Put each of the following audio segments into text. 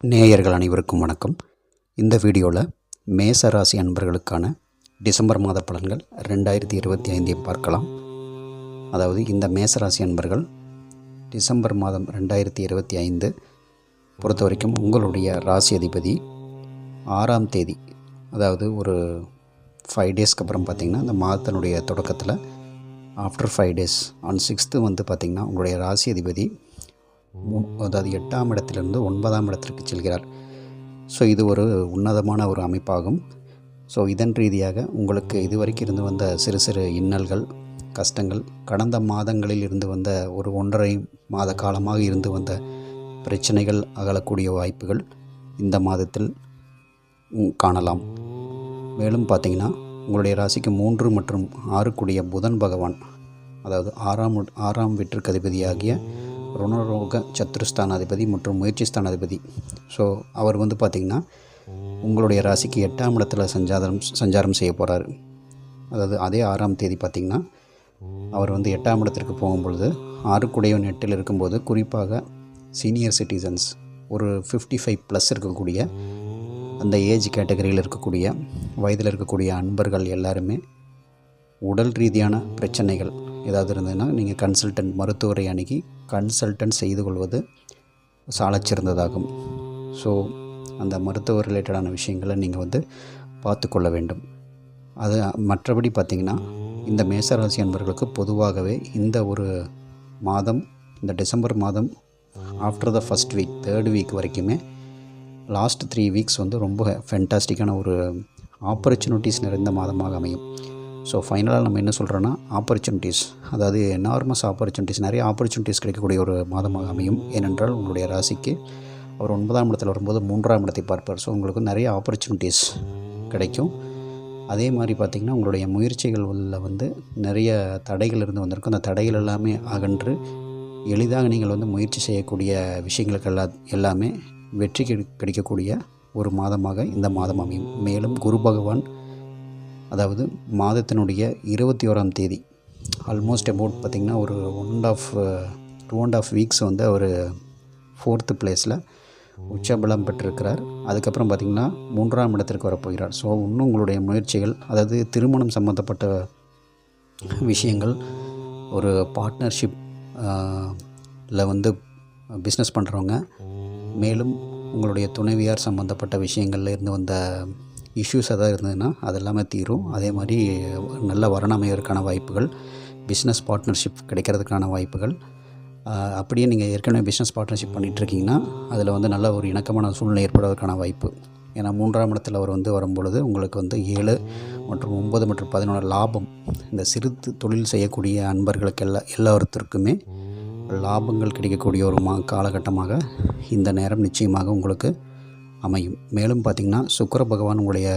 நேயர்கள் அனைவருக்கும் வணக்கம். இந்த வீடியோவில் மேச ராசி அன்பர்களுக்கான டிசம்பர் மாத பலன்கள் ரெண்டாயிரத்தி இருபத்தி ஐந்தை பார்க்கலாம். அதாவது இந்த மேச ராசி அன்பர்கள் டிசம்பர் மாதம் ரெண்டாயிரத்தி இருபத்தி ஐந்து பொறுத்த வரைக்கும் உங்களுடைய ராசி அதிபதி ஆறாம் தேதி அதாவது ஒரு ஃபைவ் டேஸ்க்கு அப்புறம் பார்த்திங்கன்னா இந்த மாதத்தினுடைய தொடக்கத்தில் after five days on sixth வந்து பார்த்திங்கன்னா உங்களுடைய ராசி அதிபதி அதாவது எட்டாம் இடத்திலிருந்து ஒன்பதாம் இடத்திற்கு செல்கிறார். ஸோ இது ஒரு உன்னதமான ஒரு அமைப்பாகும். ஸோ இதன் ரீதியாக உங்களுக்கு இதுவரைக்கும் இருந்து வந்த சிறு சிறு இன்னல்கள் கஷ்டங்கள் கடந்த மாதங்களில் இருந்து வந்த ஒரு ஒன்றரை மாத காலமாக இருந்து வந்த பிரச்சனைகள் அகலக்கூடிய வாய்ப்புகள் இந்த மாதத்தில் காணலாம். மேலும் பார்த்தீங்கன்னா உங்களுடைய ராசிக்கு மூன்று மற்றும் ஆறுக்குடிய புதன் பகவான் அதாவது ஆறாம் ஆறாம் வீட்டிற்கு அதிபதியாகிய ருணரோக சத்ருஸ்தானாதிபதி மற்றும் முயற்சி ஸ்தானாதிபதி ஸோ அவர் வந்து பார்த்திங்கன்னா உங்களுடைய ராசிக்கு எட்டாம் இடத்துல சஞ்சாரம் சஞ்சாரம் செய்ய போகிறாரு அதாவது அதே ஆறாம் தேதி பார்த்திங்கன்னா அவர் வந்து எட்டாம் இடத்திற்கு போகும்பொழுது ஆறுக்குடையவன் எட்டில் இருக்கும்போது குறிப்பாக சீனியர் சிட்டிசன்ஸ் ஒரு ஃபிஃப்டி ஃபைவ் ப்ளஸ் இருக்கக்கூடிய அந்த ஏஜ் கேட்டகரியில் இருக்கக்கூடிய வயதில் இருக்கக்கூடிய அன்பர்கள் எல்லாருமே உடல் ரீதியான பிரச்சனைகள் ஏதாவது இருந்ததுன்னா நீங்கள் கன்சல்டன்ட் மருத்துவரை அணுகி கன்சல்டன்ட் செய்து கொள்வது சாலச்சிறந்ததாகும் ஸோ அந்த மருத்துவ ரிலேட்டடான விஷயங்களை நீங்கள் வந்து பார்த்து கொள்ள வேண்டும். அது மற்றபடி பார்த்திங்கன்னா இந்த மேசராசி அன்பர்களுக்கு பொதுவாகவே இந்த ஒரு மாதம் இந்த டிசம்பர் மாதம் after the first week third week வரைக்குமே லாஸ்ட் த்ரீ வீக்ஸ் வந்து ரொம்ப ஃபென்டாஸ்டிக்கான ஒரு ஆப்பர்ச்சுனிட்டிஸ் நிறைந்த மாதமாக அமையும். ஸோ ஃபைனலாக நம்ம என்ன சொல்கிறோன்னா ஆப்பர்ச்சுனிட்டிஸ் அதாவது எனார்மஸ் ஆப்பர்ச்சுனிட்டிஸ் நிறைய ஆப்பர்ச்சுனிட்டிஸ் கிடைக்கக்கூடிய ஒரு மாதமாக அமையும். ஏனென்றால் உங்களுடைய ராசிக்கு அவர் ஒன்பதாம் இடத்தில் வரும்போது மூன்றாம் இடத்தை பார்ப்பார். ஸோ உங்களுக்கு நிறைய ஆப்பர்ச்சுனிட்டிஸ் கிடைக்கும். அதே மாதிரி பார்த்திங்கன்னா உங்களுடைய முயற்சிகளில் வந்து நிறைய தடைகள் இருந்து வந்திருக்கும். அந்த தடைகள் எல்லாமே அகன்று எளிதாக நீங்கள் வந்து முயற்சி செய்யக்கூடிய விஷயங்களுக்கு எல்லா எல்லாமே வெற்றி கிடைக்கக்கூடிய ஒரு மாதமாக இந்த மாதம் அமையும். மேலும் குரு பகவான் அதாவது மாதத்தினுடைய இருபத்தி ஓராம் தேதி. ஆல்மோஸ்ட் அபவுட் பார்த்திங்கன்னா ஒரு one and half two and half weeks வந்து அவர் ஃபோர்த்து பிளேஸில் உச்சபலம் பெற்றிருக்கிறார். அதுக்கப்புறம் பார்த்திங்கன்னா மூன்றாம் இடத்திற்கு வரப்போகிறார். ஸோ இன்னும் உங்களுடைய முயற்சிகள் அதாவது திருமணம் சம்மந்தப்பட்ட விஷயங்கள் ஒரு பார்ட்னர்ஷிப் வந்து பிஸ்னஸ் பண்ணுறவங்க மேலும் உங்களுடைய துணைவியார் சம்மந்தப்பட்ட விஷயங்கள்ல இருந்து வந்த இஷ்யூஸ் எதாவது இருந்ததுன்னா அது எல்லாமே தீரும். அதே மாதிரி நல்ல வரன் வாய்ப்புகள் பிஸ்னஸ் பார்ட்னர்ஷிப் கிடைக்கிறதுக்கான வாய்ப்புகள். அப்படியே நீங்கள் ஏற்கனவே பிஸ்னஸ் பார்ட்னர்ஷிப் பண்ணிகிட்ருக்கீங்கன்னா அதில் வந்து நல்ல ஒரு இணக்கமான சூழ்நிலை ஏற்படுவதற்கான வாய்ப்பு. ஏன்னா மூன்றாம் இடத்தில் அவர் வந்து வரும்பொழுது உங்களுக்கு வந்து ஏழு மற்றும் ஒன்பது மற்றும் பதினொன்று லாபம் இந்த சிறு தொழில் செய்யக்கூடிய அன்பர்களுக்கு எல்லா எல்லாத்திற்குமே லாபங்கள் கிடைக்கக்கூடிய ஒரு மா காலகட்டமாக இந்த நேரம் நிச்சயமாக உங்களுக்கு அமையும். மேலும் பார்த்திங்கன்னா சுக்கர பகவான் உங்களுடைய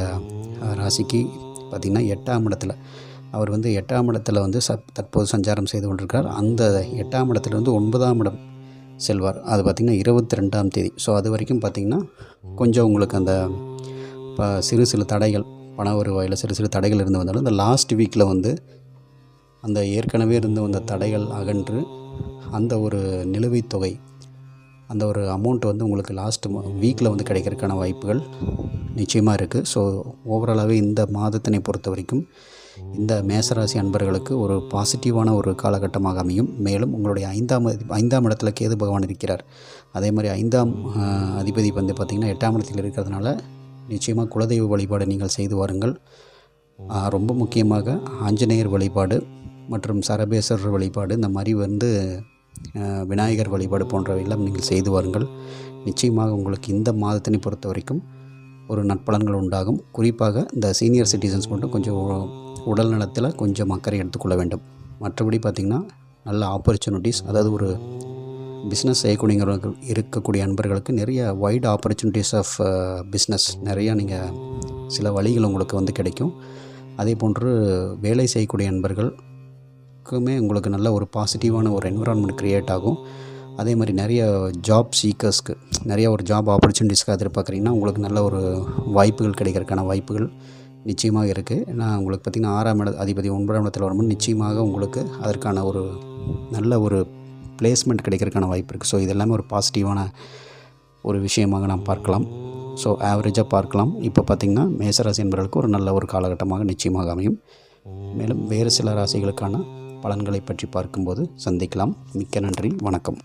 ராசிக்கு பார்த்திங்கன்னா எட்டாம் இடத்துல அவர் வந்து எட்டாம் இடத்துல வந்து சப் தற்போது சஞ்சாரம் செய்து கொண்டிருக்கிறார். அந்த எட்டாம் இடத்துல வந்து ஒன்பதாம் இடம் செல்வார். அது பார்த்திங்கன்னா இருபத்தி ரெண்டாம் தேதி. ஸோ அது வரைக்கும் பார்த்திங்கன்னா கொஞ்சம் உங்களுக்கு அந்த இப்போ சிறு சிறு தடைகள் பண வருவாயில் சிறு சிறு தடைகள் இருந்து வந்தாலும் இந்த லாஸ்ட் வீக்கில் வந்து அந்த ஏற்கனவே இருந்து வந்த தடைகள் அகன்று அந்த ஒரு நிலுவைத் தொகை அந்த ஒரு அமௌண்ட் வந்து உங்களுக்கு லாஸ்ட் வீக்கில் வந்து கிடைக்கிறதுக்கான வாய்ப்புகள் நிச்சயமாக இருக்குது ஸோ ஓவராலாகவே இந்த மாதத்தினை பொறுத்த வரைக்கும் இந்த மேசராசி அன்பர்களுக்கு ஒரு பாசிட்டிவான ஒரு காலகட்டமாக அமையும். மேலும் உங்களுடைய ஐந்தாம் ஐந்தாம் இடத்துல கேது பகவான் இருக்கிறார். அதே மாதிரி ஐந்தாம் அதிபதி வந்து பார்த்திங்கன்னா எட்டாம் இடத்தில் இருக்கிறதுனால நிச்சயமாக குலதெய்வ வழிபாடு நீங்கள் செய்து வாருங்கள். ரொம்ப முக்கியமாக ஆஞ்சநேயர் வழிபாடு மற்றும் சரபேஸ்வரர் வழிபாடு இந்த மாதிரி வந்து விநாயகர் வழிபாடு போன்றவையெல்லாம் நீங்கள் செய்து வாருங்கள். நிச்சயமாக உங்களுக்கு இந்த மாதத்தினை பொறுத்த வரைக்கும் ஒரு நற்பலன்கள் உண்டாகும். குறிப்பாக இந்த சீனியர் சிட்டிசன்ஸ் மட்டும் கொஞ்சம் உடல் நலத்தில் கொஞ்சம் அக்கறை எடுத்துக்கொள்ள வேண்டும். மற்றபடி பார்த்திங்கன்னா நல்ல ஆப்பர்ச்சுனிட்டிஸ் அதாவது ஒரு பிஸ்னஸ் செய்யக்கூடியவர்கள் இருக்கக்கூடிய அன்பர்களுக்கு நிறைய வைட் ஆப்பர்ச்சுனிட்டிஸ் ஆஃப் பிஸ்னஸ் நிறையா நீங்கள் சில வழிகள் உங்களுக்கு வந்து கிடைக்கும். அதே போன்று வேலை செய்யக்கூடிய அன்பர்கள் அன்பர்களுக்குமே உங்களுக்கு நல்ல ஒரு பாசிட்டிவான ஒரு என்விரான்மெண்ட் க்ரியேட் ஆகும். அதே மாதிரி நிறைய ஜாப் சீக்கர்ஸ்க்கு நிறைய ஒரு ஜாப் ஆப்பர்ச்சுனிட்டிஸ்க்கு எதிர்பார்க்குறீங்கன்னா உங்களுக்கு நல்ல ஒரு வாய்ப்புகள் கிடைக்கிறதுக்கான வாய்ப்புகள் நிச்சயமாக இருக்குது ஏன்னா உங்களுக்கு பார்த்திங்கன்னா ஆறாம் இட அதிபதி ஒன்பதாம் இடத்துல வரும்போது நிச்சயமாக உங்களுக்கு அதற்கான ஒரு நல்ல ஒரு பிளேஸ்மெண்ட் கிடைக்கிறதுக்கான வாய்ப்பு இருக்குது ஸோ இது எல்லாமே ஒரு பாசிட்டிவான ஒரு விஷயமாக நாம் பார்க்கலாம். ஸோ ஆவரேஜாக பார்க்கலாம். இப்போ பார்த்திங்கன்னா மேசராசி என்பவர்களுக்கு ஒரு நல்ல ஒரு காலகட்டமாக நிச்சயமாக அமையும். மேலும் வேறு சில ராசிகளுக்கான பலன்களை பற்றி பார்க்கும்போது சந்திக்கலாம். மிக்க நன்றி. வணக்கம்.